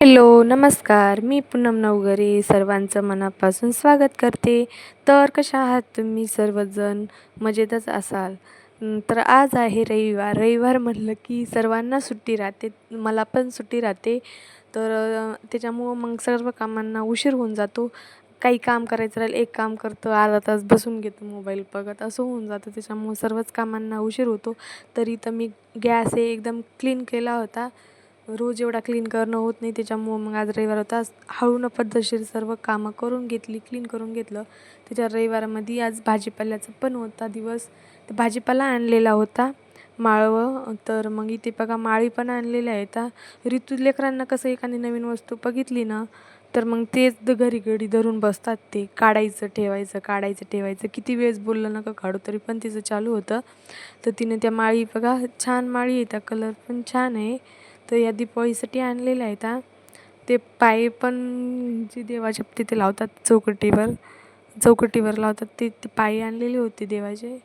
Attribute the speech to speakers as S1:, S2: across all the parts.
S1: Hello नमस्कार. मी पूनम नवघरे सर्वांचं मनापासून स्वागत करते. तर कशा आहात तुम्ही सर्वजण? मजेतच असाल? तर आज आहे रविवार. रविवार म्हटलं की सर्वांना सुट्टी राहते. मला पण सुट्टी राहते. तर त्याच्यामुळं मग सर्व कामांना उशीर होऊन जातो. काही काम करायचं राहिलं एक काम करतं. अर्धा तास बसून घेतो मोबाईल बघत. असं होऊन जातं. त्याच्यामुळं सर्वच कामांना उशीर होतो. तरी तर मी गॅस हे एकदम क्लीन केला होता. रोज एवढा क्लीन करणं होत नाही. त्याच्यामुळं मग आज रविवार होता. हळून पद्धतशीर सर्व कामं करून घेतली क्लीन करून घेतलं. त्याच्या रविवारामध्ये आज भाजीपाल्याचा पण होता दिवस. तर भाजीपाला आणलेला होता माळवं. तर मग इथे बघा माळी पण आणलेल्या आहेत. ऋतू लेकरांना कसं एखादी नवीन वस्तू बघितली ना तर मग तेच द घरी घडी धरून बसतात ते. काढायचं ठेवायचं काढायचं ठेवायचं. किती वेळेस बोललं नका काढू तरी पण तिचं चालू होतं. तर तिने त्या माळी बघा छान माळी आहे. त्या कलर पण छान आहे. तर या दिपावळीसाठी आणलेल्या आहेत हा. ते पाय पण जे देवाचे तिथे लावतात चौकटीवर चौकटीवर लावतात. ते ते पायी आणलेले होते देवाचे.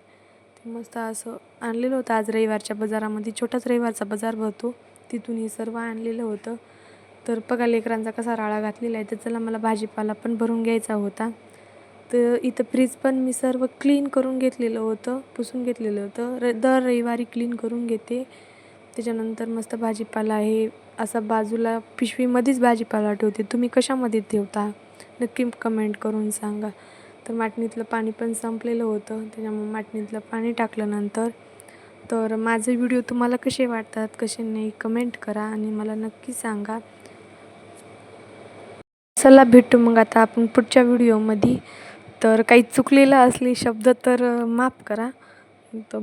S1: ते मस्त असं आणलेलं होतं. आज रविवारच्या बाजारामध्ये छोटाच रविवारचा बाजार भरतो. तिथून हे सर्व आणलेलं होतं. तर बघा लेकरांचा कसा राळा घातलेला आहे. तर चला मला भाजीपाला पण भरून घ्यायचा होता. तर इथं फ्रीज पण मी सर्व क्लीन करून घेतलेलं होतं पुसून घेतलेलं होतं. र दर रविवारी क्लीन करून घेते. त्याच्यानंतर मस्त भाजीपाला आहे. असा बाजूला पिशवीमध्येच भाजीपाला ठेवते. तुम्ही कशामध्ये ठेवता? नक्की कमेंट करून सांगा. तर माटणीतलं पाणी पण संपलेलं होतं. त्याच्यामुळे माटणीतलं पाणी टाकल्यानंतर तर माझे व्हिडिओ तुम्हाला कसे वाटतात कसे नाही कमेंट करा आणि मला नक्की सांगा. चला भेटू मग आता आपण पुढच्या व्हिडिओमध्ये. तर काही चुकलेला असले शब्द तर माफ करा. तर